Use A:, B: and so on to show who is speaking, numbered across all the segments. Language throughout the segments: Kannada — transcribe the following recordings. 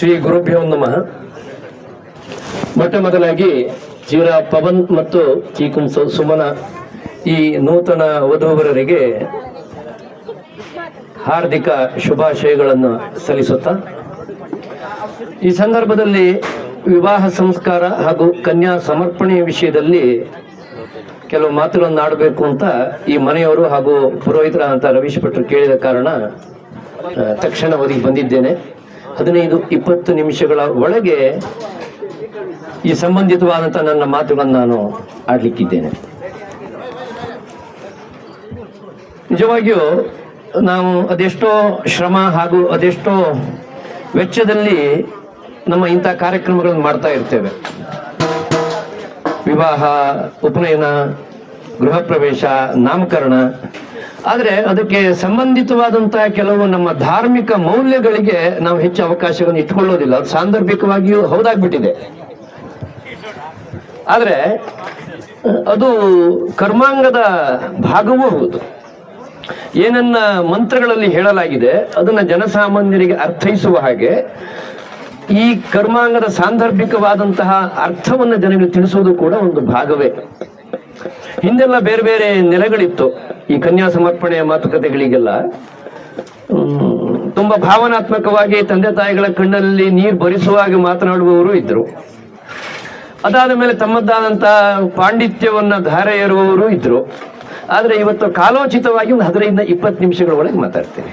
A: ಶ್ರೀ ಗುರುಭ್ಯೋ ನಮಃ. ಮೊಟ್ಟ ಮೊದಲಾಗಿ ಜೀವರ ಪವನ್ ಮತ್ತು ಚೀಕುಂ ಸುಮನ ಈ ನೂತನ ವಧುವರರಿಗೆ ಹಾರ್ದಿಕ ಶುಭಾಶಯಗಳನ್ನು ಸಲ್ಲಿಸುತ್ತಾ, ಈ ಸಂದರ್ಭದಲ್ಲಿ ವಿವಾಹ ಸಂಸ್ಕಾರ ಹಾಗೂ ಕನ್ಯಾ ಸಮರ್ಪಣೆ ವಿಷಯದಲ್ಲಿ ಕೆಲವು ಮಾತುಗಳನ್ನು ಆಡಬೇಕು ಅಂತ ಈ ಮನೆಯವರು ಹಾಗೂ ಪುರೋಹಿತರ ಅಂತ ರವೀಶ್ ಭಟ್ರು ಕೇಳಿದ ಕಾರಣ ತಕ್ಷಣ ಅವರಿಗೆ ಬಂದಿದ್ದೇನೆ. ಹದಿನೈದು, ಇಪ್ಪತ್ತು ನಿಮಿಷಗಳ ಒಳಗೆ ಈ ಸಂಬಂಧಿತವಾದಂಥ ನನ್ನ ಮಾತುಗಳನ್ನು ನಾನು ಆಡಲಿಕ್ಕಿದ್ದೇನೆ. ನಿಜವಾಗಿಯೂ ನಾವು ಅದೆಷ್ಟೋ ಶ್ರಮ ಹಾಗೂ ಅದೆಷ್ಟೋ ವೆಚ್ಚದಲ್ಲಿ ನಮ್ಮ ಇಂಥ ಕಾರ್ಯಕ್ರಮಗಳನ್ನು ಮಾಡ್ತಾ ಇರ್ತೇವೆ. ವಿವಾಹ, ಉಪನಯನ, ಗೃಹ ಪ್ರವೇಶ, ನಾಮಕರಣ ಆದರೆ ಅದಕ್ಕೆ ಸಂಬಂಧಿತವಾದಂತಹ ಕೆಲವು ನಮ್ಮ ಧಾರ್ಮಿಕ ಮೌಲ್ಯಗಳಿಗೆ ನಾವು ಹೆಚ್ಚು ಅವಕಾಶವನ್ನು ಇಟ್ಕೊಳ್ಳೋದಿಲ್ಲ. ಅದು ಸಾಂದರ್ಭಿಕವಾಗಿಯೂ ಹೌದಾಗ್ಬಿಟ್ಟಿದೆ. ಆದರೆ, ಅದು ಕರ್ಮಾಂಗದ ಭಾಗವೂ ಹೌದು. ಏನನ್ನ ಮಂತ್ರಗಳಲ್ಲಿ ಹೇಳಲಾಗಿದೆ, ಅದನ್ನ ಜನಸಾಮಾನ್ಯರಿಗೆ ಅರ್ಥೈಸುವ ಹಾಗೆ, ಈ ಕರ್ಮಾಂಗದ ಸಾಂದರ್ಭಿಕವಾದಂತಹ ಅರ್ಥವನ್ನು ಜನರಿಗೆ ತಿಳಿಸುವುದು ಕೂಡ ಒಂದು ಭಾಗವೇ. ಹಿಂದೆಲ್ಲ ಬೇರೆ ಬೇರೆ ನೆಲೆಗಳಿತ್ತು. ಈ ಕನ್ಯಾ ಸಮರ್ಪಣೆಯ ಮಾತುಕತೆಗಳಿಗೆಲ್ಲ ತುಂಬಾ ಭಾವನಾತ್ಮಕವಾಗಿ ತಂದೆ ತಾಯಿಗಳ ಕಣ್ಣಲ್ಲಿ ನೀರು ಭರಿಸುವಾಗ ಮಾತನಾಡುವವರು ಇದ್ರು. ಅದಾದ ಮೇಲೆ ತಮ್ಮದ್ದಾದಂತಹ ಪಾಂಡಿತ್ಯವನ್ನ ಧಾರೆ ಇರುವವರು ಇದ್ರು. ಆದ್ರೆ ಇವತ್ತು ಕಾಲೋಚಿತವಾಗಿ ಒಂದು ಹದಿನೈದು ಇಪ್ಪತ್ತು ನಿಮಿಷಗಳ ಒಳಗೆ ಮಾತಾಡ್ತೇನೆ.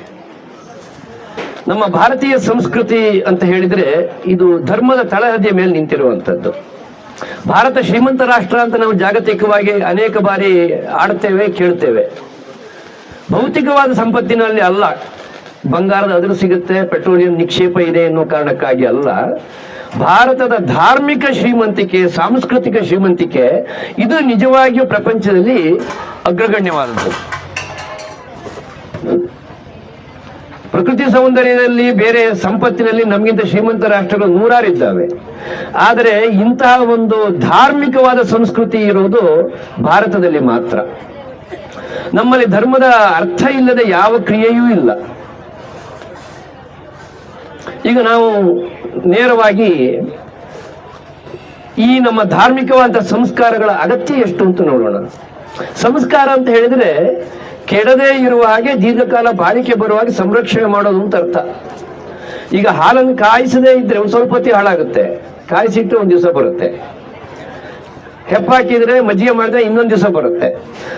A: ನಮ್ಮ ಭಾರತೀಯ ಸಂಸ್ಕೃತಿ ಅಂತ ಹೇಳಿದ್ರೆ ಇದು ಧರ್ಮದ ತಳಹದಿಯ ಮೇಲೆ ನಿಂತಿರುವಂಥದ್ದು ಭಾರತ ಶ್ರೀಮಂತ ರಾಷ್ಟ್ರ ಅಂತ ನಾವು ಜಾಗತಿಕವಾಗಿ ಅನೇಕ ಬಾರಿ ಆಡ್ತೇವೆ, ಕೇಳ್ತೇವೆ. ಭೌತಿಕವಾದ ಸಂಪತ್ತಿನಲ್ಲಿ ಅಲ್ಲ. ಬಂಗಾರದ ಅದರ ಸಿಗುತ್ತೆ, ಪೆಟ್ರೋಲಿಯಂ ನಿಕ್ಷೇಪ ಇದೆ ಎನ್ನುವ ಕಾರಣಕ್ಕಾಗಿ ಅಲ್ಲ. ಭಾರತದ ಧಾರ್ಮಿಕ ಶ್ರೀಮಂತಿಕೆ, ಸಾಂಸ್ಕೃತಿಕ ಶ್ರೀಮಂತಿಕೆ, ಇದು ನಿಜವಾಗಿಯೂ ಪ್ರಪಂಚದಲ್ಲಿ ಅಗ್ರಗಣ್ಯವಾದದ್ದು. ಪ್ರಕೃತಿ ಸೌಂದರ್ಯದಲ್ಲಿ, ಬೇರೆ ಸಂಪತ್ತಿನಲ್ಲಿ ನಮಗಿಂತ ಶ್ರೀಮಂತ ರಾಷ್ಟ್ರಗಳು ನೂರಾರಿದ್ದಾವೆ. ಆದರೆ ಇಂತಹ ಒಂದು ಧಾರ್ಮಿಕವಾದ ಸಂಸ್ಕೃತಿ ಇರುವುದು ಭಾರತದಲ್ಲಿ ಮಾತ್ರ. ನಮ್ಮಲ್ಲಿ ಧರ್ಮದ ಅರ್ಥ ಇಲ್ಲದೆ ಯಾವ ಕ್ರಿಯೆಯೂ ಇಲ್ಲ. ಈಗ ನಾವು ನೇರವಾಗಿ ಈ ನಮ್ಮ ಧಾರ್ಮಿಕವಾದ ಸಂಸ್ಕಾರಗಳ ಅಗತ್ಯ ಎಷ್ಟು ಅಂತ ನೋಡೋಣ. ಸಂಸ್ಕಾರ ಅಂತ ಹೇಳಿದ್ರೆ ಕೆಡದೇ ಇರುವ ಹಾಗೆ ದೀರ್ಘಕಾಲ ಬಾಳಿಕೆ ಬರುವ ಹಾಗೆ ಸಂರಕ್ಷಣೆ ಮಾಡೋದು ಅಂತ ಅರ್ಥ. ಈಗ ಹಾಲನ್ನು ಕಾಯಿಸದೇ ಇದ್ರೆ ಒಂದು ಸ್ವಲ್ಪ ಹೊತ್ತಿಗೆ ಹಾಳಾಗುತ್ತೆ. ಕಾಯಿಸಿಟ್ಟು ಒಂದು ದಿವಸ ಬರುತ್ತೆ. ಹೆಪ್ಪಾಕಿದ್ರೆ ಮಜ್ಜಿಗೆ ಮಾಡಿದ್ರೆ ಇನ್ನೊಂದು ದಿವಸ ಬರುತ್ತೆ.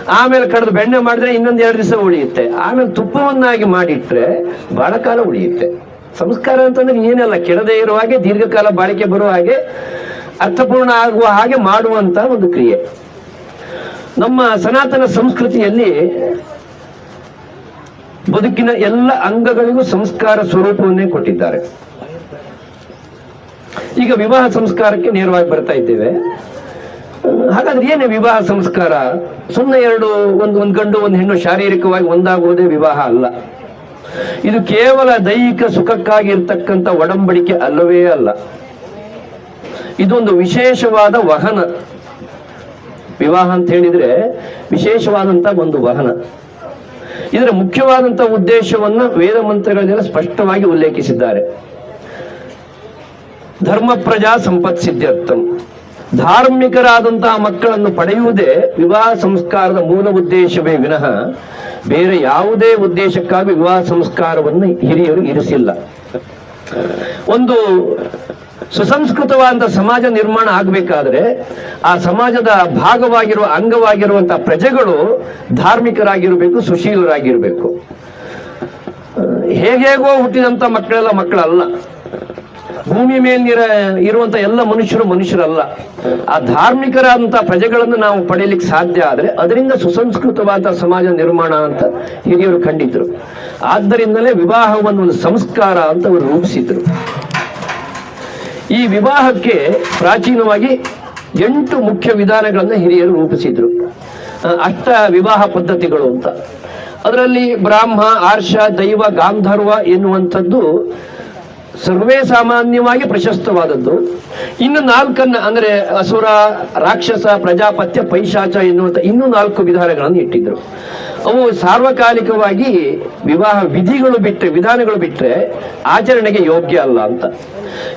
A: ಆಮೇಲೆ ಕಡ್ದು ಬೆಣ್ಣೆ ಮಾಡಿದ್ರೆ ಇನ್ನೊಂದು ಎರಡು ದಿವಸ ಉಳಿಯುತ್ತೆ. ಆಮೇಲೆ ತುಪ್ಪವನ್ನಾಗಿ ಮಾಡಿಟ್ರೆ ಬಹಳ ಕಾಲ ಉಳಿಯುತ್ತೆ. ಸಂಸ್ಕಾರ ಅಂತಂದ್ರೆ ಏನಲ್ಲ, ಕೆಡದೇ ಇರುವ ಹಾಗೆ ದೀರ್ಘಕಾಲ ಬಾಳಿಕೆ ಬರುವ ಹಾಗೆ ಅರ್ಥಪೂರ್ಣ ಆಗುವ ಹಾಗೆ ಮಾಡುವಂತ ಒಂದು ಕ್ರಿಯೆ. ನಮ್ಮ ಸನಾತನ ಸಂಸ್ಕೃತಿಯಲ್ಲಿ ಬದುಕಿನ ಎಲ್ಲ ಅಂಗಗಳಿಗೂ ಸಂಸ್ಕಾರ ಸ್ವರೂಪವನ್ನೇ ಕೊಟ್ಟಿದ್ದಾರೆ. ಈಗ ವಿವಾಹ ಸಂಸ್ಕಾರಕ್ಕೆ ನೇರವಾಗಿ ಬರ್ತಾ ಇದ್ದೇವೆ. ಹಾಗಾದ್ರೆ ಏನು ವಿವಾಹ ಸಂಸ್ಕಾರ? ಸುಮ್ಮನೆ ಎರಡು, ಒಂದು ಒಂದು ಗಂಡು, ಒಂದು ಹೆಣ್ಣು ಶಾರೀರಿಕವಾಗಿ ಒಂದಾಗುವುದೇ ವಿವಾಹ ಅಲ್ಲ. ಇದು ಕೇವಲ ದೈಹಿಕ ಸುಖಕ್ಕಾಗಿ ಇರ್ತಕ್ಕಂಥ ಒಡಂಬಡಿಕೆ ಅಲ್ಲವೇ ಅಲ್ಲ. ಇದೊಂದು ವಿಶೇಷವಾದ ವಹನ. ವಿವಾಹ ಅಂತ ಹೇಳಿದ್ರೆ ವಿಶೇಷವಾದಂತ ಒಂದು ವಹನ. ಇದರ ಮುಖ್ಯವಾದಂತ ಉದ್ದೇಶವನ್ನ ವೇದ ಮಂತ್ರಗಳ ಸ್ಪಷ್ಟವಾಗಿ ಉಲ್ಲೇಖಿಸಿದ್ದಾರೆ. ಧರ್ಮ ಪ್ರಜಾ ಸಂಪತ್ ಸಿದ್ಧಾರ್ಥಂ ಧಾರ್ಮಿಕರಾದಂತಹ ಮಕ್ಕಳನ್ನು ಪಡೆಯುವುದೇ ವಿವಾಹ ಸಂಸ್ಕಾರದ ಮೂಲ ಉದ್ದೇಶವೇ ವಿನಃ ಬೇರೆ ಯಾವುದೇ ಉದ್ದೇಶಕ್ಕಾಗಿ ವಿವಾಹ ಸಂಸ್ಕಾರವನ್ನು ಹಿರಿಯರು ಇರಿಸಿಲ್ಲ. ಒಂದು ಸುಸಂಸ್ಕೃತವಾದ ಸಮಾಜ ನಿರ್ಮಾಣ ಆಗಬೇಕಾದ್ರೆ ಆ ಸಮಾಜದ ಭಾಗವಾಗಿರುವ ಅಂಗವಾಗಿರುವಂತಹ ಪ್ರಜೆಗಳು ಧಾರ್ಮಿಕರಾಗಿರಬೇಕು, ಸುಶೀಲರಾಗಿರಬೇಕು. ಹೇಗೇಗೋ ಹುಟ್ಟಿದಂತ ಮಕ್ಕಳೆಲ್ಲ ಮಕ್ಕಳಲ್ಲ. ಭೂಮಿ ಮೇಲಿರ ಇರುವಂತ ಎಲ್ಲ ಮನುಷ್ಯರು ಮನುಷ್ಯರಲ್ಲ. ಆ ಧಾರ್ಮಿಕರಾದಂತಹ ಪ್ರಜೆಗಳನ್ನು ನಾವು ಪಡೆಯಲಿಕ್ಕೆ ಸಾಧ್ಯ ಆದ್ರೆ ಅದರಿಂದ ಸುಸಂಸ್ಕೃತವಾದ ಸಮಾಜ ನಿರ್ಮಾಣ ಅಂತ ಹಿರಿಯರು ಕಂಡಿದ್ರು. ಆದ್ದರಿಂದಲೇ ವಿವಾಹವನ್ನು ಒಂದು ಸಂಸ್ಕಾರ ಅಂತ ಅವರು ರೂಪಿಸಿದ್ರು. ಈ ವಿವಾಹಕ್ಕೆ ಪ್ರಾಚೀನವಾಗಿ ಎಂಟು ಮುಖ್ಯ ವಿಧಾನಗಳನ್ನು ಹಿರಿಯರು ರೂಪಿಸಿದ್ರು. ಅಷ್ಟ ವಿವಾಹ ಪದ್ಧತಿಗಳು ಅಂತ. ಅದರಲ್ಲಿ ಬ್ರಾಹ್ಮ, ಆರ್ಷ, ದೈವ, ಗಾಂಧರ್ವ ಎನ್ನುವಂಥದ್ದು ಸರ್ವೇ ಸಾಮಾನ್ಯವಾಗಿ ಪ್ರಶಸ್ತವಾದದ್ದು. ಇನ್ನು ನಾಲ್ಕನ್ನ ಅಂದ್ರೆ ಅಸುರ, ರಾಕ್ಷಸ, ಪ್ರಜಾಪತ್ಯ, ಪೈಶಾಚ ಎನ್ನುವಂತ ಇನ್ನೂ ನಾಲ್ಕು ವಿಧಾನಗಳನ್ನು ಇಟ್ಟಿದ್ದರು ಅವು ಸಾರ್ವಕಾಲಿಕವಾಗಿ ವಿವಾಹ ವಿಧಿಗಳು ಬಿಟ್ಟರೆ ವಿಧಾನಗಳು ಬಿಟ್ಟರೆ ಆಚರಣೆಗೆ ಯೋಗ್ಯ ಅಲ್ಲ ಅಂತ.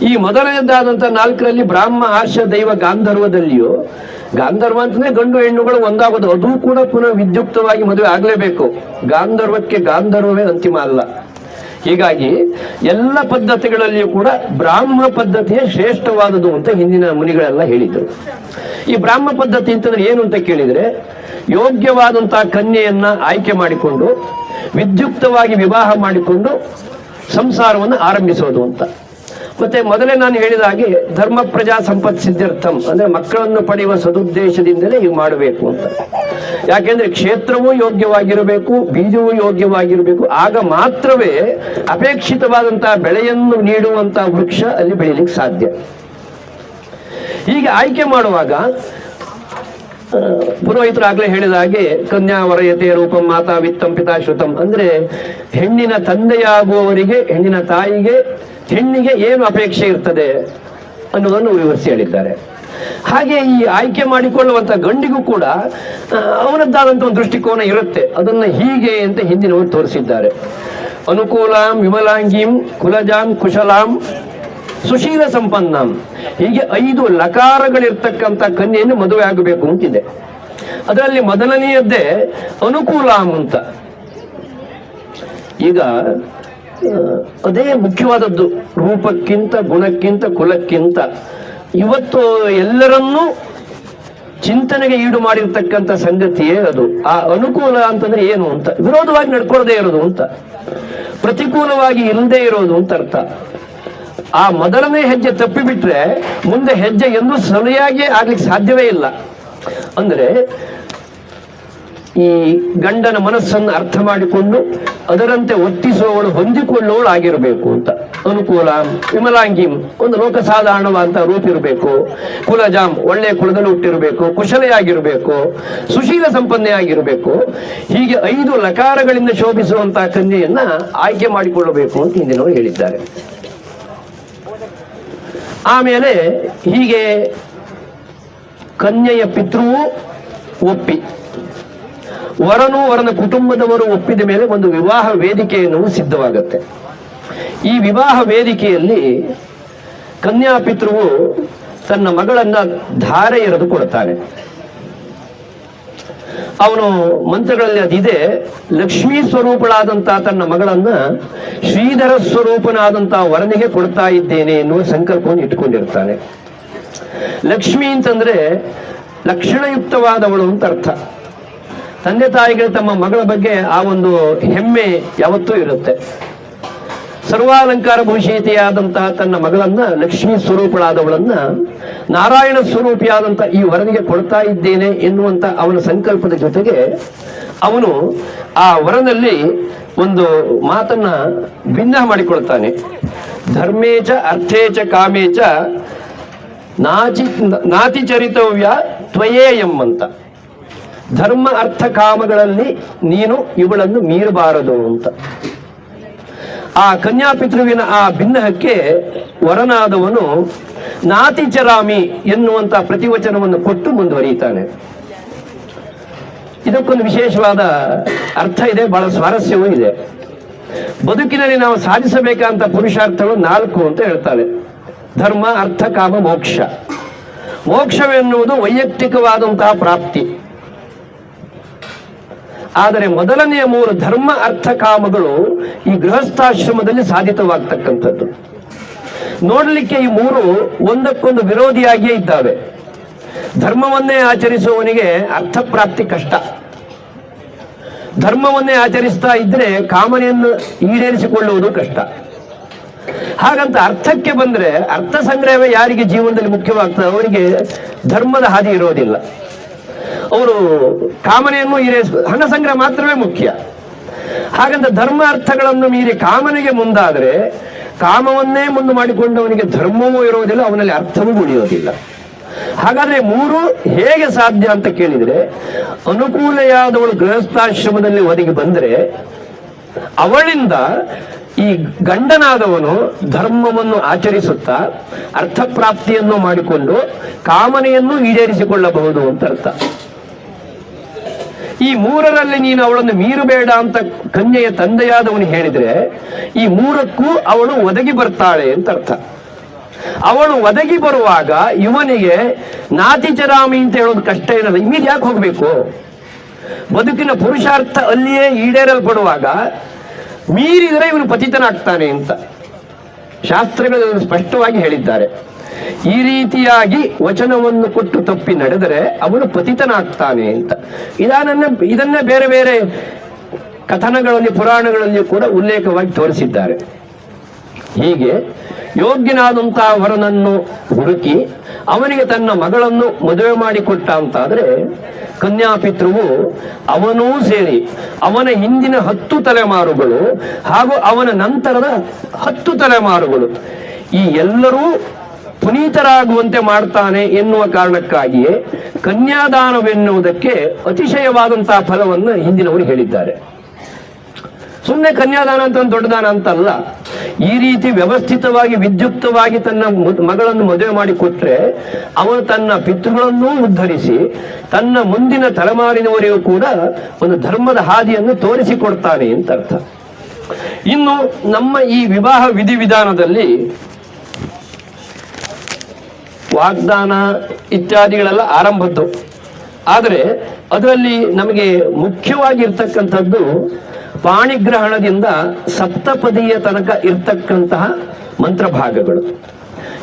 A: ಈ ಮೊದಲನೇದಾದಂಥ ನಾಲ್ಕರಲ್ಲಿ ಬ್ರಾಹ್ಮ, ಆರ್ಷ, ದೈವ, ಗಾಂಧರ್ವದಲ್ಲಿಯೂ, ಗಾಂಧರ್ವ ಅಂತಂದ್ರೆ ಗಂಡು ಹೆಣ್ಣುಗಳು ಒಂದಾಗೋದು, ಅದು ಕೂಡ ಪುನಃ ವಿದ್ಯುಕ್ತವಾಗಿ ಮದುವೆ ಆಗಲೇಬೇಕು. ಗಾಂಧರ್ವಕ್ಕೆ ಗಾಂಧರ್ವವೇ ಅಂತಿಮ ಅಲ್ಲ. ಹೀಗಾಗಿ ಎಲ್ಲ ಪದ್ಧತಿಗಳಲ್ಲಿಯೂ ಕೂಡ ಬ್ರಾಹ್ಮ ಪದ್ಧತಿಯೇ ಶ್ರೇಷ್ಠವಾದುದು ಅಂತ ಹಿಂದಿನ ಮುನಿಗಳೆಲ್ಲ ಹೇಳಿದ್ರು. ಈ ಬ್ರಾಹ್ಮ ಪದ್ಧತಿ ಅಂತಂದ್ರೆ ಏನು ಅಂತ ಕೇಳಿದ್ರೆ ಯೋಗ್ಯವಾದಂತಹ ಕನ್ಯೆಯನ್ನ ಆಯ್ಕೆ ಮಾಡಿಕೊಂಡು ವಿದ್ಯುಕ್ತವಾಗಿ ವಿವಾಹ ಮಾಡಿಕೊಂಡು ಸಂಸಾರವನ್ನು ಆರಂಭಿಸೋದು ಅಂತ. ಮತ್ತೆ ಮೊದಲೇ ನಾನು ಹೇಳಿದ ಹಾಗೆ ಧರ್ಮ ಪ್ರಜಾ ಸಂಪತ್ ಸಿದ್ಧಾರ್ಥಂ ಅಂದ್ರೆ ಮಕ್ಕಳನ್ನು ಪಡೆಯುವ ಸದುದ್ದೇಶದಿಂದಲೇ ಇವು ಮಾಡಬೇಕು ಅಂತ. ಯಾಕೆಂದ್ರೆ ಕ್ಷೇತ್ರವೂ ಯೋಗ್ಯವಾಗಿರಬೇಕು ಬೀಜವೂ ಯೋಗ್ಯವಾಗಿರಬೇಕು ಆಗ ಮಾತ್ರವೇ ಅಪೇಕ್ಷಿತವಾದಂತಹ ಬೆಳೆಯನ್ನು ನೀಡುವಂತಹ ವೃಕ್ಷ ಅಲ್ಲಿ ಬೆಳೀಲಿಕ್ಕೆ ಸಾಧ್ಯ. ಹೀಗೆ ಆಯ್ಕೆ ಮಾಡುವಾಗ ಆ, ಪುರೋಹಿತರು ಆಗ್ಲೇ ಹೇಳಿದ ಹಾಗೆ ಕನ್ಯಾ ವರಯತೆ ರೂಪಂ ಮಾತಾ ವಿತ್ತಂ ಪಿತಾ ಶ್ರುತಂ ಅಂದ್ರೆ ಹೆಣ್ಣಿನ ತಂದೆಯಾಗುವವರಿಗೆ ಹೆಣ್ಣಿನ ತಾಯಿಗೆ ಹೆಣ್ಣಿಗೆ ಏನು ಅಪೇಕ್ಷೆ ಇರ್ತದೆ ಅನ್ನೋದನ್ನು ವಿವರಿಸಿ ಹೇಳಿದ್ದಾರೆ. ಹಾಗೆ ಈ ಆಯ್ಕೆ ಮಾಡಿಕೊಳ್ಳುವಂತ ಗಂಡಿಗೂ ಕೂಡ ಅವನದ್ದಾದಂಥ ಒಂದು ದೃಷ್ಟಿಕೋನ ಇರುತ್ತೆ. ಅದನ್ನು ಹೀಗೆ ಅಂತ ಹಿಂದಿನವರು ತೋರಿಸಿದ್ದಾರೆ. ಅನುಕೂಲಾಂ, ವಿಮಲಾಂಗೀಂ, ಕುಲಜಾಂ, ಕುಶಲಾಂ, ಸುಶೀಲ ಸಂಪನ್ನಂ. ಹೀಗೆ ಐದು ಲಕಾರಗಳಿರ್ತಕ್ಕಂಥ ಕನ್ಯೆಯನ್ನು ಮದುವೆ ಆಗಬೇಕು ಅಂತಿದೆ. ಅದರಲ್ಲಿ ಮೊದಲನೆಯದ್ದೇ ಅನುಕೂಲಾಂ ಅಂತ. ಈಗ ಅದೇ ಮುಖ್ಯವಾದದ್ದು. ರೂಪಕ್ಕಿಂತ, ಗುಣಕ್ಕಿಂತ, ಕುಲಕ್ಕಿಂತ. ಇವತ್ತು ಎಲ್ಲರನ್ನೂ ಚಿಂತನೆಗೆ ಈಡು ಮಾಡಿರ್ತಕ್ಕಂಥ ಸಂಗತಿಯೇ ಅದು. ಆ ಅನುಕೂಲ ಅಂತಂದ್ರೆ ಏನು ಅಂತ? ವಿರೋಧವಾಗಿ ನಡ್ಕೊಳ್ಳದೆ ಇರೋದು ಅಂತ. ಪ್ರತಿಕೂಲವಾಗಿ ಇಲ್ಲದೆ ಇರೋದು ಅಂತ ಅರ್ಥ. ಆ ಮೊದಲನೇ ಹೆಜ್ಜೆ ತಪ್ಪಿಬಿಟ್ರೆ ಮುಂದೆ ಹೆಜ್ಜೆ ಎಂದು ಸರಿಯಾಗಿ ಆಗ್ಲಿಕ್ಕೆ ಸಾಧ್ಯವೇ ಇಲ್ಲ. ಅಂದ್ರೆ ಈ ಗಂಡನ ಮನಸ್ಸನ್ನು ಅರ್ಥ ಮಾಡಿಕೊಂಡು ಅದರಂತೆ ಒತ್ತಿಸುವವಳು ಹೊಂದಿಕೊಳ್ಳುವವಳು ಆಗಿರಬೇಕು ಅಂತ. ಅನುಕೂಲ, ವಿಮಲಾಂಗಿ, ಒಂದು ಲೋಕ ರೂಪ ಇರಬೇಕು. ಕುಲಜಾಮ್ ಒಳ್ಳೆಯ ಕುಲದಲ್ಲಿ ಹುಟ್ಟಿರಬೇಕು, ಕುಶಲೆಯಾಗಿರಬೇಕು, ಸುಶೀಲ ಸಂಪನ್ನೆಯಾಗಿರಬೇಕು. ಹೀಗೆ ಐದು ಲಕಾರಗಳಿಂದ ಶೋಭಿಸುವಂತಹ ಕನ್ಯೆಯನ್ನ ಆಯ್ಕೆ ಮಾಡಿಕೊಳ್ಳಬೇಕು ಅಂತ ಹಿಂದಿನವರು ಹೇಳಿದ್ದಾರೆ. ಆಮೇಲೆ ಹೀಗೆ ಕನ್ಯೆಯ ಪಿತೃವು ಒಪ್ಪಿ. ವರನು ವರನ ಕುಟುಂಬದವರು ಒಪ್ಪಿದ ಮೇಲೆ ಒಂದು ವಿವಾಹ ವೇದಿಕೆ ಎನ್ನುವುದು ಸಿದ್ಧವಾಗುತ್ತೆ. ಈ ವಿವಾಹ ವೇದಿಕೆಯಲ್ಲಿ ಕನ್ಯಾಪಿತೃವು ತನ್ನ ಮಗಳನ್ನ ಧಾರೆ ಎರೆದು ಕೊಡ್ತಾನೆ ಅವನು ಮಂತ್ರಗಳಲ್ಲಿ ಅದಿದೆ, ಲಕ್ಷ್ಮೀ ಸ್ವರೂಪಳಾದಂತಹ ತನ್ನ ಮಗಳನ್ನ ಶ್ರೀಧರ ಸ್ವರೂಪನಾದಂತಹ ವರನಿಗೆ ಕೊಡ್ತಾ ಇದ್ದೇನೆ ಎನ್ನುವ ಸಂಕಲ್ಪವನ್ನು ಇಟ್ಟುಕೊಂಡಿರ್ತಾನೆ. ಲಕ್ಷ್ಮಿ ಅಂತಂದ್ರೆ ಲಕ್ಷಣಯುಕ್ತವಾದವಳು ಅಂತ ಅರ್ಥ. ತಂದೆ ತಾಯಿಗಳು ತಮ್ಮ ಮಗಳ ಬಗ್ಗೆ ಆ ಒಂದು ಹೆಮ್ಮೆ ಯಾವತ್ತೂ ಇರುತ್ತೆ. ಸರ್ವಾಲಂಕಾರ ಭೂಷಿತೆಯಾದಂತಹ ತನ್ನ ಮಗಳನ್ನ ಲಕ್ಷ್ಮೀ ಸ್ವರೂಪಳಾದವಳನ್ನ ನಾರಾಯಣ ಸ್ವರೂಪಿಯಾದಂತ ಈ ವರನಿಗೆ ಕೊಡ್ತಾ ಇದ್ದೇನೆ ಎನ್ನುವಂತ ಅವನ ಸಂಕಲ್ಪದ ಜೊತೆಗೆ ಅವನು ಆ ವರನಲ್ಲಿ ಒಂದು ಮಾತನ್ನ ಭಿನ್ನ ಮಾಡಿಕೊಳ್ತಾನೆ. ಧರ್ಮೇಚ ಅರ್ಥೇಚ ಕಾಮೇಚ ನಾಚಿ ನಾತಿಚರಿತವ್ಯ ತ್ವಯೇಯಂ ಅಂತ. ಧರ್ಮ ಅರ್ಥ ಕಾಮಗಳಲ್ಲಿ ನೀನು ಇವಳನ್ನು ಮೀರಬಾರದು ಅಂತ. ಆ ಕನ್ಯಾಪಿತೃವಿನ ಆ ಭಿನ್ನಹಕ್ಕೆ ವರನಾದವನು ನಾತಿಚರಾಮಿ ಎನ್ನುವಂತಹ ಪ್ರತಿವಚನವನ್ನು ಕೊಟ್ಟು ಮುಂದುವರಿಯುತ್ತಾನೆ. ಇದಕ್ಕೊಂದು ವಿಶೇಷವಾದ ಅರ್ಥ ಇದೆ, ಬಹಳ ಸ್ವಾರಸ್ಯವೂ ಇದೆ. ಬದುಕಿನಲ್ಲಿ ನಾವು ಸಾಧಿಸಬೇಕಂತ ಪುರುಷಾರ್ಥಗಳು ನಾಲ್ಕು ಅಂತ ಹೇಳ್ತಾರೆ. ಧರ್ಮ, ಅರ್ಥ, ಕಾಮ, ಮೋಕ್ಷ. ಮೋಕ್ಷವೆನ್ನುವುದು ವೈಯಕ್ತಿಕವಾದಂತಹ ಪ್ರಾಪ್ತಿ. ಆದರೆ ಮೊದಲನೆಯ ಮೂರು ಧರ್ಮ ಅರ್ಥ ಕಾಮಗಳು ಈ ಗೃಹಸ್ಥಾಶ್ರಮದಲ್ಲಿ ಸಾಧಿತವಾಗ್ತಕ್ಕಂಥದ್ದು. ನೋಡಲಿಕ್ಕೆ ಈ ಮೂರು ಒಂದಕ್ಕೊಂದು ವಿರೋಧಿಯಾಗಿಯೇ ಇದ್ದಾವೆ. ಧರ್ಮವನ್ನೇ ಆಚರಿಸುವವನಿಗೆ ಅರ್ಥ ಪ್ರಾಪ್ತಿ ಕಷ್ಟ. ಧರ್ಮವನ್ನೇ ಆಚರಿಸ್ತಾ ಇದ್ರೆ ಕಾಮನೆಯನ್ನು ಈಡೇರಿಸಿಕೊಳ್ಳುವುದು ಕಷ್ಟ. ಹಾಗಂತ ಅರ್ಥಕ್ಕೆ ಬಂದ್ರೆ ಅರ್ಥ ಸಂಗ್ರಹವೇ ಯಾರಿಗೆ ಜೀವನದಲ್ಲಿ ಮುಖ್ಯವಾಗ್ತದೆ? ಅವರಿಗೆ ಧರ್ಮದ ಹಾದಿ ಇರೋದಿಲ್ಲ. ಅವರು ಕಾಮನೆಯನ್ನು ಈಡೇರಿಸ ಹಣ ಸಂಗ್ರಹ ಮಾತ್ರವೇ ಮುಖ್ಯ. ಹಾಗಂತ ಧರ್ಮ ಅರ್ಥಗಳನ್ನು ಮೀರಿ ಕಾಮನೆಗೆ ಮುಂದಾದರೆ ಕಾಮವನ್ನೇ ಮುಂದೆ ಮಾಡಿಕೊಂಡವನಿಗೆ ಧರ್ಮವೂ ಇರೋದಿಲ್ಲ ಅವನಲ್ಲಿ ಅರ್ಥವೂ ಉಳಿಯೋದಿಲ್ಲ. ಹಾಗಾದ್ರೆ ಮೂರು ಹೇಗೆ ಸಾಧ್ಯ ಅಂತ ಕೇಳಿದ್ರೆ, ಅನುಕೂಲೆಯಾದವಳು ಗೃಹಸ್ಥಾಶ್ರಮದಲ್ಲಿ ಒದಗಿ ಬಂದ್ರೆ, ಅವಳಿಂದ ಈ ಗಂಡನಾದವನು ಧರ್ಮವನ್ನು ಆಚರಿಸುತ್ತಾ ಅರ್ಥಪ್ರಾಪ್ತಿಯನ್ನು ಮಾಡಿಕೊಂಡು ಕಾಮನೆಯನ್ನು ಈಡೇರಿಸಿಕೊಳ್ಳಬಹುದು ಅಂತ ಅರ್ಥ ಈ ಮೂರರಲ್ಲಿ ನೀನು ಅವಳನ್ನು ಮೀರಬೇಡ ಅಂತ ಕನ್ಯೆಯ ತಂದೆಯಾದವನು ಹೇಳಿದ್ರೆ ಈ ಮೂರಕ್ಕೂ ಅವಳು ಒದಗಿ ಬರ್ತಾಳೆ ಅಂತ ಅರ್ಥ ಅವಳು ಒದಗಿ ಬರುವಾಗ ಇವನಿಗೆ ನಾತಿಚರಾಮಿ ಅಂತ ಹೇಳೋದು ಕಷ್ಟ ಏನಲ್ಲ ಇಮೀದ್ ಯಾಕೆ ಹೋಗ್ಬೇಕು? ಬದುಕಿನ ಪುರುಷಾರ್ಥ ಅಲ್ಲಿಯೇ ಈಡೇರಲ್ಪಡುವಾಗ ಮೀರಿದರೆ ಇವನು ಪತಿತನಾಗ್ತಾನೆ ಅಂತ. ಶಾಸ್ತ್ರಗಳು ಸ್ಪಷ್ಟವಾಗಿ ಹೇಳಿದ್ದಾರೆ. ಈ ರೀತಿಯಾಗಿ ವಚನವನ್ನು ಕೊಟ್ಟು ತಪ್ಪಿ ನಡೆದರೆ ಅವನು ಪತಿತನಾಗ್ತಾನೆ ಅಂತ. ಇದನ್ನ, ಇದನ್ನೇ ಬೇರೆ ಬೇರೆ ಕಥನಗಳಲ್ಲಿ, ಪುರಾಣಗಳಲ್ಲಿ ಕೂಡ ಉಲ್ಲೇಖವಾಗಿ ತೋರಿಸಿದ್ದಾರೆ. ಹೀಗೆ ಯೋಗ್ಯನಾದಂತಹ ವರನನ್ನು ಹುಡುಕಿ ಅವನಿಗೆ ತನ್ನ ಮಗಳನ್ನು ಮದುವೆ ಮಾಡಿಕೊಟ್ಟ ಅಂತಾದ್ರೆ ಕನ್ಯಾಪಿತೃವು ಅವನೂ ಸೇರಿ ಅವನ ಹಿಂದಿನ ಹತ್ತು ತಲೆಮಾರುಗಳು ಹಾಗೂ ಅವನ ನಂತರದ ಹತ್ತು ತಲೆಮಾರುಗಳು. ಈ ಎಲ್ಲರೂ ಪುನೀತರಾಗುವಂತೆ ಮಾಡ್ತಾನೆ ಎನ್ನುವ ಕಾರಣಕ್ಕಾಗಿಯೇ ಕನ್ಯಾದಾನವೆನ್ನುವುದಕ್ಕೆ ಅತಿಶಯವಾದಂತಹ ಫಲವನ್ನು ಹಿಂದಿನವರು ಹೇಳಿದ್ದಾರೆ. ಸುಮ್ಮನೆ ಕನ್ಯಾದಾನ ಅಂತ ಒಂದು ದೊಡ್ಡ ದಾನ ಅಂತಲ್ಲ, ಈ ರೀತಿ ವ್ಯವಸ್ಥಿತವಾಗಿ ವಿದ್ಯುಕ್ತವಾಗಿ ತನ್ನ ಮಗಳನ್ನು ಮದುವೆ ಮಾಡಿ ಕೊಟ್ರೆ, ಅವನು ತನ್ನ ಪಿತೃಗಳನ್ನೂ ಉದ್ಧರಿಸಿ, ತನ್ನ ಮುಂದಿನ ತಲೆಮಾರಿನವರೆಗೂ ಕೂಡ ಒಂದು ಧರ್ಮದ ಹಾದಿಯನ್ನು ತೋರಿಸಿಕೊಡ್ತಾನೆ ಅಂತ ಅರ್ಥ. ಇನ್ನು ನಮ್ಮ ಈ ವಿವಾಹ ವಿಧಿವಿಧಾನದಲ್ಲಿ ವಾಗ್ದಾನ ಇತ್ಯಾದಿಗಳೆಲ್ಲ ಆರಂಭದ್ದು. ಆದರೆ ಅದರಲ್ಲಿ ನಮಗೆ ಮುಖ್ಯವಾಗಿ ಇರ್ತಕ್ಕಂಥದ್ದು ಪಾಣಿಗ್ರಹಣದಿಂದ ಸಪ್ತಪದಿಯ ತನಕ ಇರ್ತಕ್ಕಂತಹ ಮಂತ್ರಭಾಗಗಳು.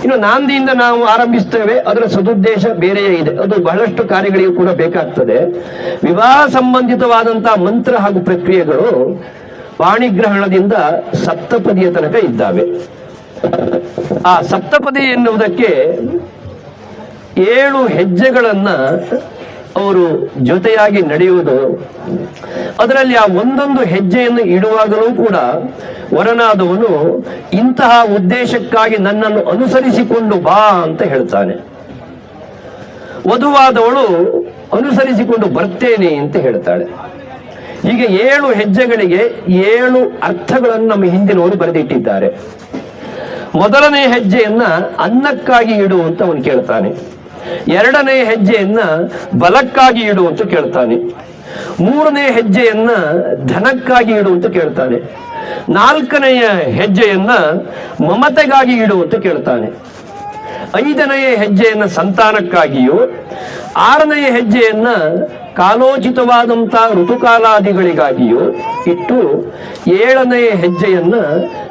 A: ಇನ್ನು ನಾಂದಿಯಿಂದ ನಾವು ಆರಂಭಿಸ್ತೇವೆ, ಅದರ ಸದುದ್ದೇಶ ಬೇರೆಯೇ ಇದೆ. ಅದು ಬಹಳಷ್ಟು ಕಾರ್ಯಗಳಿಗೂ ಕೂಡ ಬೇಕಾಗ್ತದೆ. ವಿವಾಹ ಸಂಬಂಧಿತವಾದಂತಹ ಮಂತ್ರ ಹಾಗೂ ಪ್ರಕ್ರಿಯೆಗಳು ಪಾಣಿಗ್ರಹಣದಿಂದ ಸಪ್ತಪದಿಯ ತನಕ ಇದ್ದಾವೆ. ಆ ಸಪ್ತಪದಿ ಎನ್ನುವುದಕ್ಕೆ ಏಳು ಹೆಜ್ಜೆಗಳನ್ನ ಅವರು ಜೊತೆಯಾಗಿ ನಡೆಯುವುದು. ಅದರಲ್ಲಿ ಆ ಒಂದೊಂದು ಹೆಜ್ಜೆಯನ್ನು ಇಡುವಾಗಲೂ ಕೂಡ ವರನಾದವನು ಇಂತಹ ಉದ್ದೇಶಕ್ಕಾಗಿ ನನ್ನನ್ನು ಅನುಸರಿಸಿಕೊಂಡು ಬಾ ಅಂತ ಹೇಳ್ತಾನೆ. ವಧುವಾದವಳು ಅನುಸರಿಸಿಕೊಂಡು ಬರ್ತೇನೆ ಅಂತ ಹೇಳ್ತಾಳೆ. ಹೀಗೆ ಏಳು ಹೆಜ್ಜೆಗಳಿಗೆ ಏಳು ಅರ್ಥಗಳನ್ನು ನಮ್ಮ ಹಿಂದಿನವರು ಬರೆದಿಟ್ಟಿದ್ದಾರೆ. ಮೊದಲನೇ ಹೆಜ್ಜೆಯನ್ನ ಅನ್ನಕ್ಕಾಗಿ ಇಡು ಅಂತ ಅವನು ಕೇಳ್ತಾನೆ. ಎರಡನೇ ಹೆಜ್ಜೆಯನ್ನ ಬಲಕ್ಕಾಗಿ ಇಡು ಅಂತ ಕೇಳ್ತಾನೆ. ಮೂರನೇ ಹೆಜ್ಜೆಯನ್ನ ಧನಕ್ಕಾಗಿ ಇಡು ಅಂತ ಕೇಳ್ತಾನೆ. ನಾಲ್ಕನೆಯ ಹೆಜ್ಜೆಯನ್ನ ಮಮತೆಗಾಗಿ ಇಡು ಅಂತ ಕೇಳ್ತಾನೆ. ಐದನೆಯ ಹೆಜ್ಜೆಯನ್ನ ಸಂತಾನಕ್ಕಾಗಿಯೂ ಆರನೆಯ ಹೆಜ್ಜೆಯನ್ನ ಕಾಲೋಚಿತವಾದಂತಹ ಋತುಕಾಲಾದಿಗಳಿಗಾಗಿಯೂ ಇಟ್ಟು ಏಳನೆಯ ಹೆಜ್ಜೆಯನ್ನ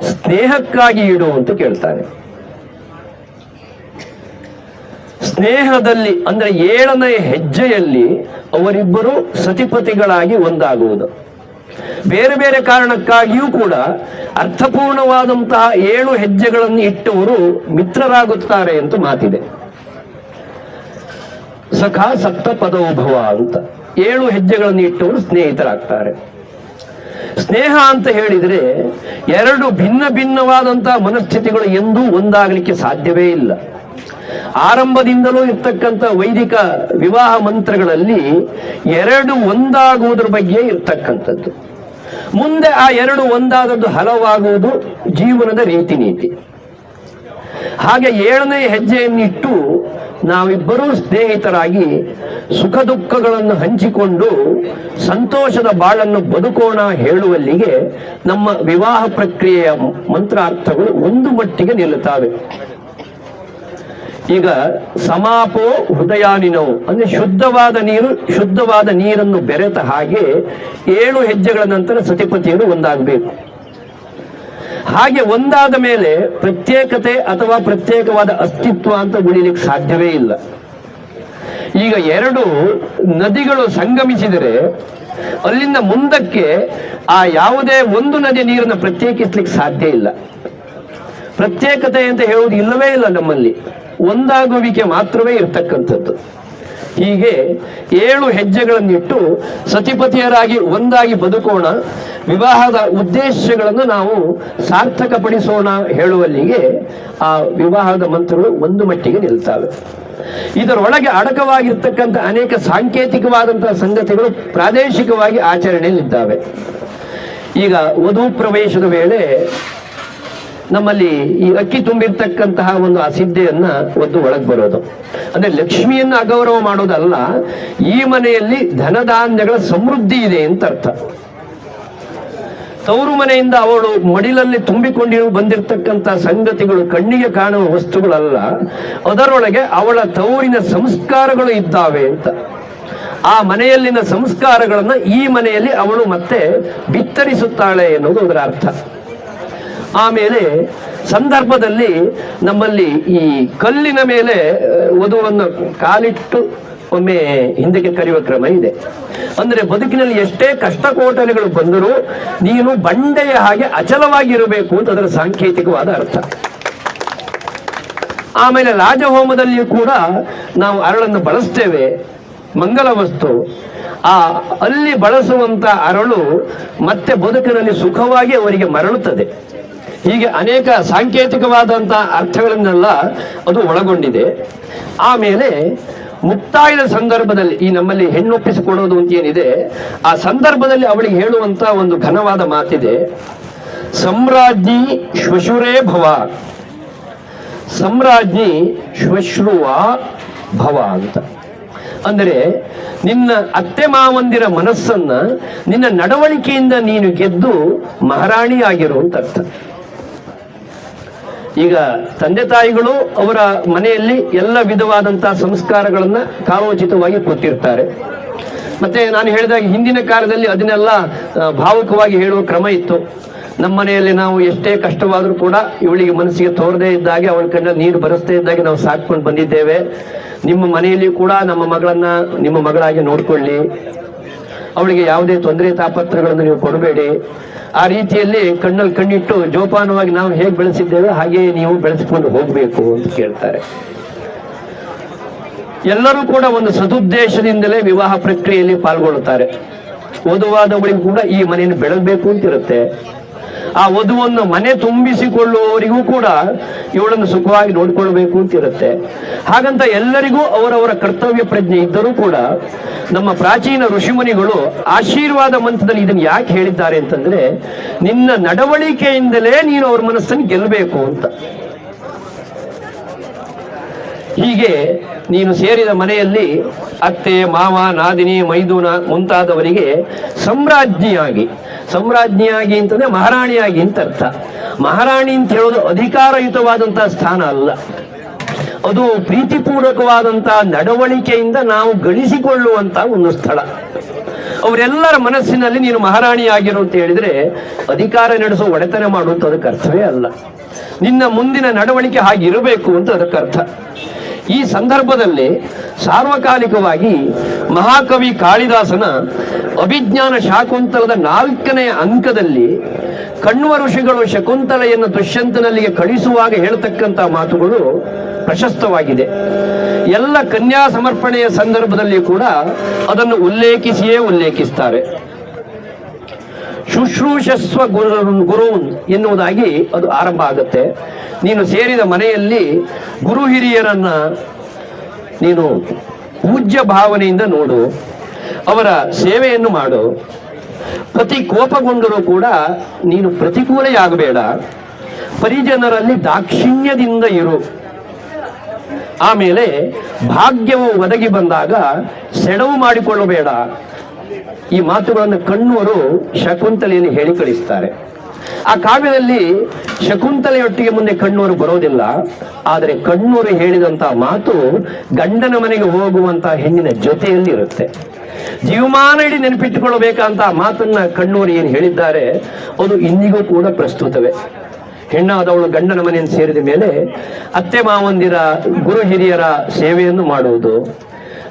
A: ಸ್ನೇಹಕ್ಕಾಗಿ ಇಡು ಅಂತ ಕೇಳ್ತಾನೆ. ಸ್ನೇಹದಲ್ಲಿ, ಅಂದ್ರೆ ಏಳನೆಯ ಹೆಜ್ಜೆಯಲ್ಲಿ ಅವರಿಬ್ಬರು ಸತಿಪತಿಗಳಾಗಿ ಒಂದಾಗುವುದು. ಬೇರೆ ಬೇರೆ ಕಾರಣಕ್ಕಾಗಿಯೂ ಕೂಡ ಅರ್ಥಪೂರ್ಣವಾದಂತಹ ಏಳು ಹೆಜ್ಜೆಗಳನ್ನು ಇಟ್ಟವರು ಮಿತ್ರರಾಗುತ್ತಾರೆ ಅಂತ ಮಾತಿದೆ. ಸಖ ಸಪ್ತ ಪದೋಭವ ಅಂತ ಏಳು ಹೆಜ್ಜೆಗಳನ್ನು ಇಟ್ಟವರು ಸ್ನೇಹಿತರಾಗ್ತಾರೆ. ಸ್ನೇಹ ಅಂತ ಹೇಳಿದರೆ ಎರಡು ಭಿನ್ನ ಭಿನ್ನವಾದಂತಹ ಮನಸ್ಥಿತಿಗಳು ಎಂದೂ ಒಂದಾಗಲಿಕ್ಕೆ ಸಾಧ್ಯವೇ ಇಲ್ಲ. ಆರಂಭದಿಂದಲೂ ಇರ್ತಕ್ಕಂಥ ವೈದಿಕ ವಿವಾಹ ಮಂತ್ರಗಳಲ್ಲಿ ಎರಡು ಒಂದಾಗುವುದರ ಬಗ್ಗೆ ಇರ್ತಕ್ಕಂಥದ್ದು. ಮುಂದೆ ಆ ಎರಡು ಒಂದಾದದ್ದು ಹಲವಾಗುವುದು ಜೀವನದ ರೀತಿ ನೀತಿ ಹಾಗೆ ಏಳನೇ ಹೆಜ್ಜೆಯನ್ನಿಟ್ಟು ನಾವಿಬ್ಬರೂ ಸ್ನೇಹಿತರಾಗಿ ಸುಖ ದುಃಖಗಳನ್ನು ಹಂಚಿಕೊಂಡು ಸಂತೋಷದ ಬಾಳನ್ನು ಬದುಕೋಣ ಹೇಳುವಲ್ಲಿಗೆ ನಮ್ಮ ವಿವಾಹ ಪ್ರಕ್ರಿಯೆಯ ಮಂತ್ರಾರ್ಥಗಳು ಒಂದು ಮಟ್ಟಿಗೆ ನಿಲ್ಲುತ್ತವೆ. ಈಗ ಸಮಾಪೋ ಹೃದಯಾನಿನವು ಅಂದ್ರೆ ಶುದ್ಧವಾದ ನೀರು, ಶುದ್ಧವಾದ ನೀರನ್ನು ಬೆರೆತ ಹಾಗೆ ಏಳು ಹೆಜ್ಜೆಗಳ ನಂತರ ಸತಿಪತಿಯರು ಒಂದಾಗಬೇಕು. ಹಾಗೆ ಒಂದಾದ ಮೇಲೆ ಪ್ರತ್ಯೇಕತೆ ಅಥವಾ ಪ್ರತ್ಯೇಕವಾದ ಅಸ್ತಿತ್ವ ಅಂತ ಉಳಿಲಿಕ್ಕೆ ಸಾಧ್ಯವೇ ಇಲ್ಲ. ಈಗ ಎರಡು ನದಿಗಳು ಸಂಗಮಿಸಿದರೆ ಅಲ್ಲಿಂದ ಮುಂದಕ್ಕೆ ಆ ಯಾವುದೇ ಒಂದು ನದಿ ನೀರನ್ನು ಪ್ರತ್ಯೇಕಿಸ್ಲಿಕ್ಕೆ ಸಾಧ್ಯ ಇಲ್ಲ. ಪ್ರತ್ಯೇಕತೆ ಅಂತ ಹೇಳುವುದು ಇಲ್ಲವೇ ಇಲ್ಲ ನಮ್ಮಲ್ಲಿ. ಒಂದಾಗುವಿಕೆ ಮಾತ್ರವೇ ಇರ್ತಕ್ಕಂಥದ್ದು. ಹೀಗೆ ಏಳು ಹೆಜ್ಜೆಗಳನ್ನಿಟ್ಟು ಸತಿಪತಿಯರಾಗಿ ಒಂದಾಗಿ ಬದುಕೋಣ, ವಿವಾಹದ ಉದ್ದೇಶಗಳನ್ನು ನಾವು ಸಾರ್ಥಕಪಡಿಸೋಣ ಹೇಳುವಲ್ಲಿಗೆ ಆ ವಿವಾಹದ ಮಂತ್ರಗಳು ಒಂದು ಮಟ್ಟಿಗೆ ನಿಲ್ತವೆ. ಇದರೊಳಗೆ ಅಡಕವಾಗಿರ್ತಕ್ಕಂಥ ಅನೇಕ ಸಾಂಕೇತಿಕವಾದಂತಹ ಸಂಗತಿಗಳು ಪ್ರಾದೇಶಿಕವಾಗಿ ಆಚರಣೆಯಲ್ಲಿದ್ದಾವೆ. ಈಗ ವಧು ಪ್ರವೇಶದ ವೇಳೆ ನಮ್ಮಲ್ಲಿ ಈ ಅಕ್ಕಿ ತುಂಬಿರ್ತಕ್ಕಂತಹ ಒಂದು ಅಸಿದ್ಧೆಯನ್ನ ಒಂದು ಒಳಗೆ ಬರೋದು. ಅಂದ್ರೆ ಲಕ್ಷ್ಮಿಯನ್ನ ಅಗೌರವ ಮಾಡೋದಲ್ಲ, ಈ ಮನೆಯಲ್ಲಿ ಧನಧಾನ್ಯಗಳ ಸಮೃದ್ಧಿ ಇದೆ ಅಂತ ಅರ್ಥ. ತವರು ಮನೆಯಿಂದ ಅವಳು ಮಡಿಲಲ್ಲಿ ತುಂಬಿಕೊಂಡಿರು ಬಂದಿರತಕ್ಕಂತ ಸಂಗತಿಗಳು, ಕಣ್ಣಿಗೆ ಕಾಣುವ ವಸ್ತುಗಳಲ್ಲ, ಅದರೊಳಗೆ ಅವಳ ತವರಿನ ಸಂಸ್ಕಾರಗಳು ಇದ್ದಾವೆ ಅಂತ. ಆ ಮನೆಯಲ್ಲಿನ ಸಂಸ್ಕಾರಗಳನ್ನ ಈ ಮನೆಯಲ್ಲಿ ಅವಳು ಮತ್ತೆ ಬಿತ್ತರಿಸುತ್ತಾಳೆ ಎನ್ನುವುದು ಅದರ ಅರ್ಥ. ಆಮೇಲೆ ಸಂದರ್ಭದಲ್ಲಿ ನಮ್ಮಲ್ಲಿ ಈ ಕಲ್ಲಿನ ಮೇಲೆ ವಧುವನ್ನು ಕಾಲಿಟ್ಟು ಒಮ್ಮೆ ಹಿಂದಕ್ಕೆ ಕರೆಯುವ ಕ್ರಮ ಇದೆ. ಅಂದರೆ ಬದುಕಿನಲ್ಲಿ ಎಷ್ಟೇ ಕಷ್ಟ ಕೋಟಲೆಗಳು ಬಂದರೂ ನೀನು ಬಂಡೆಯ ಹಾಗೆ ಅಚಲವಾಗಿರಬೇಕು ಅಂತ ಅದರ ಸಾಂಕೇತಿಕವಾದ ಅರ್ಥ. ಆಮೇಲೆ ರಾಜಹೋಮದಲ್ಲಿಯೂ ಕೂಡ ನಾವು ಅರಳನ್ನು ಬಳಸ್ತೇವೆ. ಮಂಗಲ ವಸ್ತು ಆ ಅಲ್ಲಿ ಬಳಸುವಂತ ಅರಳು ಮತ್ತೆ ಬದುಕಿನಲ್ಲಿ ಸುಖವಾಗಿ ಅವರಿಗೆ ಮರಳುತ್ತದೆ. ಹೀಗೆ ಅನೇಕ ಸಾಂಕೇತಿಕವಾದಂಥ ಅರ್ಥಗಳನ್ನೆಲ್ಲ ಅದು ಒಳಗೊಂಡಿದೆ. ಆಮೇಲೆ ಮುಕ್ತಾಯದ ಸಂದರ್ಭದಲ್ಲಿ ಈ ನಮ್ಮಲ್ಲಿ ಹೆಣ್ಣೊಪ್ಪಿಸಿಕೊಡೋದು ಅಂತ ಏನಿದೆ, ಆ ಸಂದರ್ಭದಲ್ಲಿ ಅವಳಿಗೆ ಹೇಳುವಂತ ಒಂದು ಘನವಾದ ಮಾತಿದೆ. ಸಮ್ರಾಜ್ಞಿ ಶ್ವಶುರೇ ಭವ. ಸಮ್ರಾಜ್ಞಿ ಶ್ವಶ್ರುವ ಭವ ಅಂತ. ಅಂದರೆ ನಿನ್ನ ಅತ್ತೆ ಮಾವಂದಿರ ಮನಸ್ಸನ್ನ ನಿನ್ನ ನಡವಳಿಕೆಯಿಂದ ನೀನು ಗೆದ್ದು ಮಹಾರಾಣಿಯಾಗಿರು ಅಂತ ಅರ್ಥ. ಈಗ ತಂದೆ ತಾಯಿಗಳು ಅವರ ಮನೆಯಲ್ಲಿ ಎಲ್ಲ ವಿಧವಾದಂತಹ ಸಂಸ್ಕಾರಗಳನ್ನ ಕಾಲೋಚಿತವಾಗಿ ಕೊಟ್ಟಿರ್ತಾರೆ. ಮತ್ತೆ ನಾನು ಹೇಳಿದಾಗ ಹಿಂದಿನ ಕಾಲದಲ್ಲಿ ಅದನ್ನೆಲ್ಲ ಭಾವುಕವಾಗಿ ಹೇಳುವ ಕ್ರಮ ಇತ್ತು. ನಮ್ಮ ಮನೆಯಲ್ಲಿ ನಾವು ಎಷ್ಟೇ ಕಷ್ಟವಾದರೂ ಕೂಡ ಇವಳಿಗೆ ಮನಸ್ಸಿಗೆ ತೋರದೇ ಇದ್ದಾಗೆ ಅವಳ ಕಣ್ಣ ನೀರು ಬರೆಸದೇ ಇದ್ದಾಗೆ ನಾವು ಸಾಕ್ಕೊಂಡು ಬಂದಿದ್ದೇವೆ. ನಿಮ್ಮ ಮನೆಯಲ್ಲಿ ಕೂಡ ನಮ್ಮ ಮಗಳನ್ನ ನಿಮ್ಮ ಮಗಳಾಗಿ ನೋಡ್ಕೊಳ್ಳಿ. ಅವಳಿಗೆ ಯಾವುದೇ ತೊಂದರೆ ತಾಪತ್ರಗಳನ್ನು ನೀವು ಕೊಡಬೇಡಿ. ಆ ರೀತಿಯಲ್ಲಿ ಕಣ್ಣಲ್ಲಿ ಕಣ್ಣಿಟ್ಟು ಜೋಪಾನವಾಗಿ ನಾವು ಹೇಗೆ ಬೆಳೆಸಿದ್ದೇವೆ, ಹಾಗೆಯೇ ನೀವು ಬೆಳೆಸಿಕೊಂಡು ಹೋಗಬೇಕು ಅಂತ ಕೇಳ್ತಾರೆ. ಎಲ್ಲರೂ ಕೂಡ ಒಂದು ಸದುದ್ದೇಶದಿಂದಲೇ ವಿವಾಹ ಪ್ರಕ್ರಿಯೆಯಲ್ಲಿ ಪಾಲ್ಗೊಳ್ಳುತ್ತಾರೆ. ಓದುವಾದವಳಿಗೂ ಕೂಡ ಈ ಮನೆಯನ್ನು ಬೆಳಗಬೇಕು ಅಂತಿರುತ್ತೆ. ಆ ವಧುವನ್ನು ಮನೆ ತುಂಬಿಸಿಕೊಳ್ಳುವವರಿಗೂ ಕೂಡ ಇವಳನ್ನು ಸುಖವಾಗಿ ನೋಡಿಕೊಳ್ಬೇಕು ಅಂತಿರುತ್ತೆ. ಹಾಗಂತ ಎಲ್ಲರಿಗೂ ಅವರವರ ಕರ್ತವ್ಯ ಪ್ರಜ್ಞೆ ಇದ್ದರೂ ಕೂಡ ನಮ್ಮ ಪ್ರಾಚೀನ ಋಷಿಮುನಿಗಳು ಆಶೀರ್ವಾದ ಮಂತ್ರದಲ್ಲಿ ಇದನ್ನು ಯಾಕೆ ಹೇಳಿದ್ದಾರೆ ಅಂತಂದ್ರೆ, ನಿನ್ನ ನಡವಳಿಕೆಯಿಂದಲೇ ನೀನು ಅವ್ರ ಮನಸ್ಸನ್ನು ಗೆಲ್ಲಬೇಕು ಅಂತ. ಹೀಗೆ ನೀನು ಸೇರಿದ ಮನೆಯಲ್ಲಿ ಅತ್ತೆ, ಮಾವ, ನಾದಿನಿ, ಮೈದೂನ ಮುಂತಾದವರಿಗೆ ಸಮ್ರಾಜ್ಞಿಯಾಗಿ ಸಮ್ರಾಜ್ಞಿಯಾಗಿ ಅಂತಂದ್ರೆ ಮಹಾರಾಣಿಯಾಗಿ ಅಂತ ಅರ್ಥ. ಮಹಾರಾಣಿ ಅಂತ ಹೇಳೋದು ಅಧಿಕಾರಯುತವಾದಂತಹ ಸ್ಥಾನ ಅಲ್ಲ. ಅದು ಪ್ರೀತಿಪೂರ್ವಕವಾದಂತಹ ನಡವಳಿಕೆಯಿಂದ ನಾವು ಗಳಿಸಿಕೊಳ್ಳುವಂತ ಒಂದು ಸ್ಥಳ. ಅವರೆಲ್ಲರ ಮನಸ್ಸಿನಲ್ಲಿ ನೀನು ಮಹಾರಾಣಿಯಾಗಿರು ಅಂತ ಹೇಳಿದ್ರೆ ಅಧಿಕಾರ ನಡೆಸೋ ಒಡೆತನ ಮಾಡುವಂತ ಅದಕ್ಕೆ ಅರ್ಥವೇ ಅಲ್ಲ. ನಿನ್ನ ಮುಂದಿನ ನಡವಳಿಕೆ ಹಾಗಿರಬೇಕು ಅಂತ ಅದಕ್ಕೆ ಅರ್ಥ. ಈ ಸಂದರ್ಭದಲ್ಲಿ ಸಾರ್ವಕಾಲಿಕವಾಗಿ ಮಹಾಕವಿ ಕಾಳಿದಾಸನ ಅಭಿಜ್ಞಾನ ಶಾಕುಂತಲದ ನಾಲ್ಕನೇ ಅಂಕದಲ್ಲಿ ಕಣ್ವ ಋಷಿಗಳು ಶಕುಂತಲೆಯನ್ನು ದುಷ್ಯಂತನಲ್ಲಿಗೆ ಕಳಿಸುವಾಗ ಹೇಳ್ತಕ್ಕಂಥ ಮಾತುಗಳು ಪ್ರಶಸ್ತವಾಗಿದೆ. ಎಲ್ಲ ಕನ್ಯಾ ಸಮರ್ಪಣೆಯ ಸಂದರ್ಭದಲ್ಲಿ ಕೂಡ ಅದನ್ನು ಉಲ್ಲೇಖಿಸಿಯೇ ಉಲ್ಲೇಖಿಸ್ತಾರೆ. ಶುಶ್ರೂಷಸ್ವ ಗುರು ಗುರುನ್ ಎನ್ನುವುದಾಗಿ ಅದು ಆರಂಭ ಆಗುತ್ತೆ. ನೀನು ಸೇರಿದ ಮನೆಯಲ್ಲಿ ಗುರು ಹಿರಿಯರನ್ನು ನೀನು ಪೂಜ್ಯ ಭಾವನೆಯಿಂದ ನೋಡು. ಅವರ ಸೇವೆಯನ್ನು ಮಾಡು. ಪ್ರತಿ ಕೋಪಗೊಂಡರೂ ಕೂಡ ನೀನು ಪ್ರತಿಕೂಲೆಯಾಗಬೇಡ. ಪರಿಜನರಲ್ಲಿ ದಾಕ್ಷಿಣ್ಯದಿಂದ ಇರು. ಆಮೇಲೆ ಭಾಗ್ಯವು ಒದಗಿ ಬಂದಾಗ ಸೆಡವು ಮಾಡಿಕೊಳ್ಳಬೇಡ. ಈ ಮಾತುಗಳನ್ನು ಕಣ್ಣುವರು ಶಕುಂತಲೆಯಲ್ಲಿ ಹೇಳಿ ಕಳಿಸ್ತಾರೆ. ಆ ಕಾವ್ಯದಲ್ಲಿ ಶಕುಂತಲೆಯೊಟ್ಟಿಗೆ ಮುಂದೆ ಕಣ್ಣೂರು ಬರೋದಿಲ್ಲ, ಆದರೆ ಕಣ್ಣೂರು ಹೇಳಿದಂತಹ ಮಾತು ಗಂಡನ ಮನೆಗೆ ಹೋಗುವಂತ ಹೆಣ್ಣಿನ ಜೊತೆಯಲ್ಲಿ ಇರುತ್ತೆ. ಜೀವಮಾನ ಇಡೀ ನೆನಪಿಟ್ಟುಕೊಳ್ಳಬೇಕಂತ ಮಾತನ್ನ ಕಣ್ಣೂರು ಏನು ಹೇಳಿದ್ದಾರೆ, ಅದು ಇಂದಿಗೂ ಕೂಡ ಪ್ರಸ್ತುತವೇ. ಹೆಣ್ಣಾದವಳು ಗಂಡನ ಮನೆಯನ್ನು ಸೇರಿದ ಮೇಲೆ ಅತ್ತೆ ಮಾವಂದಿರ ಗುರು ಹಿರಿಯರ ಸೇವೆಯನ್ನು ಮಾಡುವುದು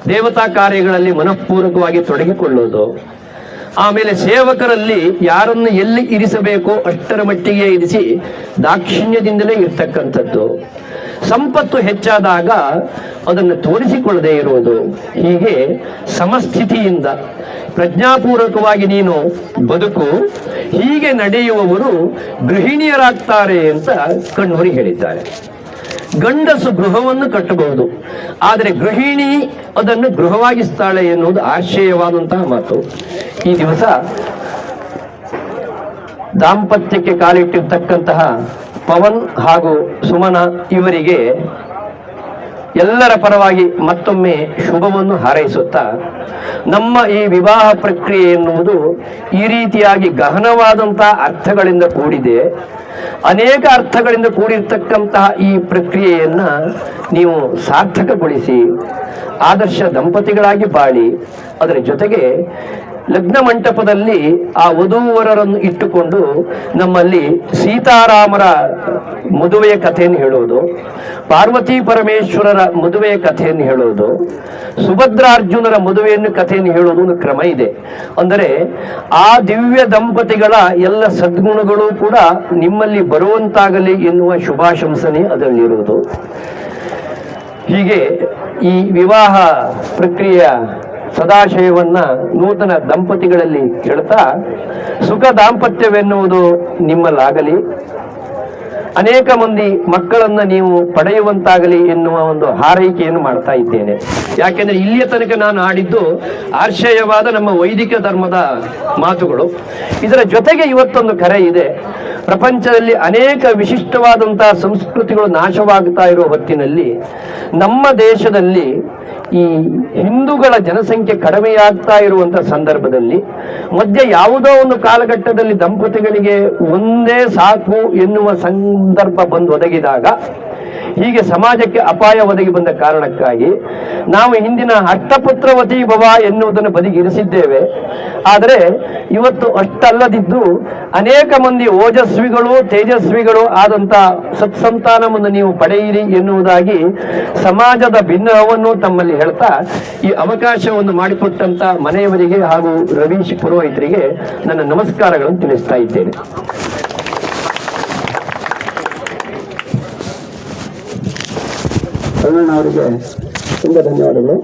A: ದೇವತಾ ಕಾರ್ಯಗಳಲ್ಲಿ ಮನಃಪೂರ್ವಕವಾಗಿ ತೊಡಗಿಕೊಳ್ಳುವುದು ಆಮೇಲೆ ಸೇವಕರಲ್ಲಿ ಯಾರನ್ನು ಎಲ್ಲಿ ಇರಿಸಬೇಕೋ ಅಷ್ಟರ ಮಟ್ಟಿಗೆ ಇರಿಸಿ ದಾಕ್ಷಿಣ್ಯದಿಂದಲೇ ಇರ್ತಕ್ಕಂಥದ್ದು. ಸಂಪತ್ತು ಹೆಚ್ಚಾದಾಗ ಅದನ್ನು ತೋರಿಸಿಕೊಳ್ಳದೆ ಇರುವುದು. ಹೀಗೆ ಸಮಸ್ಥಿತಿಯಿಂದ ಪ್ರಜ್ಞಾಪೂರ್ವಕವಾಗಿ ನೀನು ಬದುಕು, ಹೀಗೆ ನಡೆಯುವವರು ಗೃಹಿಣಿಯರಾಗ್ತಾರೆ ಅಂತ ಕಣ್ಣೂರಿ ಹೇಳಿದ್ದಾರೆ. ಗಂಡಸು ಗೃಹವನ್ನು ಕಟ್ಟಬಹುದು. ಆದರೆ ಗೃಹಿಣಿ ಅದನ್ನು ಗೃಹವಾಗಿಸ್ತಾಳೆ ಎನ್ನುವುದು ಆಶ್ಚರ್ಯವಾದಂತಹ ಮಾತು. ಈ ದಿವಸ ದಾಂಪತ್ಯಕ್ಕೆ ಕಾಲಿಟ್ಟಿರ್ತಕ್ಕಂತಹ ಪವನ್ ಹಾಗೂ ಸುಮನ ಇವರಿಗೆ ಎಲ್ಲರ ಪರವಾಗಿ ಮತ್ತೊಮ್ಮೆ ಶುಭವನ್ನು ಹಾರೈಸುತ್ತಾ, ನಮ್ಮ ಈ ವಿವಾಹ ಪ್ರಕ್ರಿಯೆ ಎನ್ನುವುದು ಈ ರೀತಿಯಾಗಿ ಗಹನವಾದಂತಹ ಅರ್ಥಗಳಿಂದ ಕೂಡಿದೆ. ಅನೇಕ ಅರ್ಥಗಳಿಂದ ಕೂಡಿರ್ತಕ್ಕಂತಹ ಈ ಪ್ರಕ್ರಿಯೆಯನ್ನ ನೀವು ಸಾರ್ಥಕಗೊಳಿಸಿ, ಆದರ್ಶ ದಂಪತಿಗಳಾಗಿ ಬಾಳಿ, ಅದರ ಜೊತೆಗೆ ಲಗ್ನ ಮಂಟಪದಲ್ಲಿ ಆ ವಧುವರರನ್ನು ಇಟ್ಟುಕೊಂಡು ನಮ್ಮಲ್ಲಿ ಸೀತಾರಾಮರ ಮದುವೆಯ ಕಥೆಯನ್ನು ಹೇಳುವುದು, ಪಾರ್ವತಿ ಪರಮೇಶ್ವರರ ಮದುವೆಯ ಕಥೆಯನ್ನು ಹೇಳೋದು ಸುಭದ್ರಾರ್ಜುನರ ಮದುವೆಯನ್ನು ಕಥೆಯನ್ನು ಒಂದು ಕ್ರಮ ಇದೆ. ಅಂದರೆ ಆ ದಿವ್ಯ ದಂಪತಿಗಳ ಎಲ್ಲ ಸದ್ಗುಣಗಳು ಕೂಡ ನಿಮ್ಮಲ್ಲಿ ಬರುವಂತಾಗಲಿ ಎನ್ನುವ ಶುಭಾಶಂಸನೆ ಅದರಲ್ಲಿರುವುದು. ಹೀಗೆ ಈ ವಿವಾಹ ಪ್ರಕ್ರಿಯೆಯ ಸದಾಶಯವನ್ನ ನೂತನ ದಂಪತಿಗಳಲ್ಲಿ ಕೇಳ್ತಾ ಸುಖ ದಾಂಪತ್ಯವೆನ್ನುವುದು ನಿಮ್ಮಲ್ಲಾಗಲಿ. ಅನೇಕ ಮಂದಿ ಮಕ್ಕಳನ್ನ ನೀವು ಪಡೆಯುವಂತಾಗಲಿ ಎನ್ನುವ ಒಂದು ಹಾರೈಕೆಯನ್ನು ಮಾಡ್ತಾ ಇದ್ದೇನೆ. ಯಾಕೆಂದ್ರೆ ಇಲ್ಲಿಯ ತನಕ ನಾನು ಆಡಿದ್ದು ಆಶ್ರಯವಾದ ನಮ್ಮ ವೈದಿಕ ಧರ್ಮದ ಮಾತುಗಳು. ಇದರ ಜೊತೆಗೆ ಇವತ್ತೊಂದು ಕರೆ ಇದೆ. ಪ್ರಪಂಚದಲ್ಲಿ ಅನೇಕ ವಿಶಿಷ್ಟವಾದಂತಹ ಸಂಸ್ಕೃತಿಗಳು ನಾಶವಾಗ್ತಾ ಇರೋ ಹೊತ್ತಿನಲ್ಲಿ ನಮ್ಮ ದೇಶದಲ್ಲಿ ಈ ಹಿಂದೂಗಳ ಜನಸಂಖ್ಯೆ ಕಡಿಮೆಯಾಗ್ತಾ ಇರುವಂತ ಸಂದರ್ಭದಲ್ಲಿ ಮಧ್ಯೆ ಯಾವುದೋ ಒಂದು ಕಾಲಘಟ್ಟದಲ್ಲಿ ದಂಪತಿಗಳಿಗೆ ಒಂದೇ ಸಾಕು ಎನ್ನುವ ಸಂದರ್ಭ ಬಂದು ಒದಗಿದಾಗ ಹೀಗೆ ಸಮಾಜಕ್ಕೆ ಅಪಾಯ ಒದಗಿ ಬಂದ ಕಾರಣಕ್ಕಾಗಿ ನಾವು ಹಿಂದಿನ ಅಷ್ಟಪುತ್ರವತಿ ಭವ ಎನ್ನುವುದನ್ನು ಬದಿಗಿರಿಸಿದ್ದೇವೆ. ಆದರೆ ಇವತ್ತು ಅಷ್ಟಲ್ಲದಿದ್ದು ಅನೇಕ ಮಂದಿ ಓಜಸ್ವಿಗಳು, ತೇಜಸ್ವಿಗಳು ಆದಂತ ಸತ್ಸಂತಾನವನ್ನು ನೀವು ಪಡೆಯಿರಿ ಎನ್ನುವುದಾಗಿ ಸಮಾಜದ ಭಿನ್ನವನ್ನು ತಮ್ಮಲ್ಲಿ ಹೇಳ್ತಾ ಈ ಅವಕಾಶವನ್ನು ಮಾಡಿಕೊಟ್ಟಂತ ಮನೆಯವರಿಗೆ ಹಾಗೂ ರವೀಶ್ ಪುರೋಹಿತರಿಗೆ ನನ್ನ ನಮಸ್ಕಾರಗಳನ್ನು ತಿಳಿಸ್ತಾ ಇದ್ದೇನೆ.
B: ಕರುಣಣ್ಣ ಅವರಿಗೆ ತುಂಬ ಧನ್ಯವಾದಗಳು.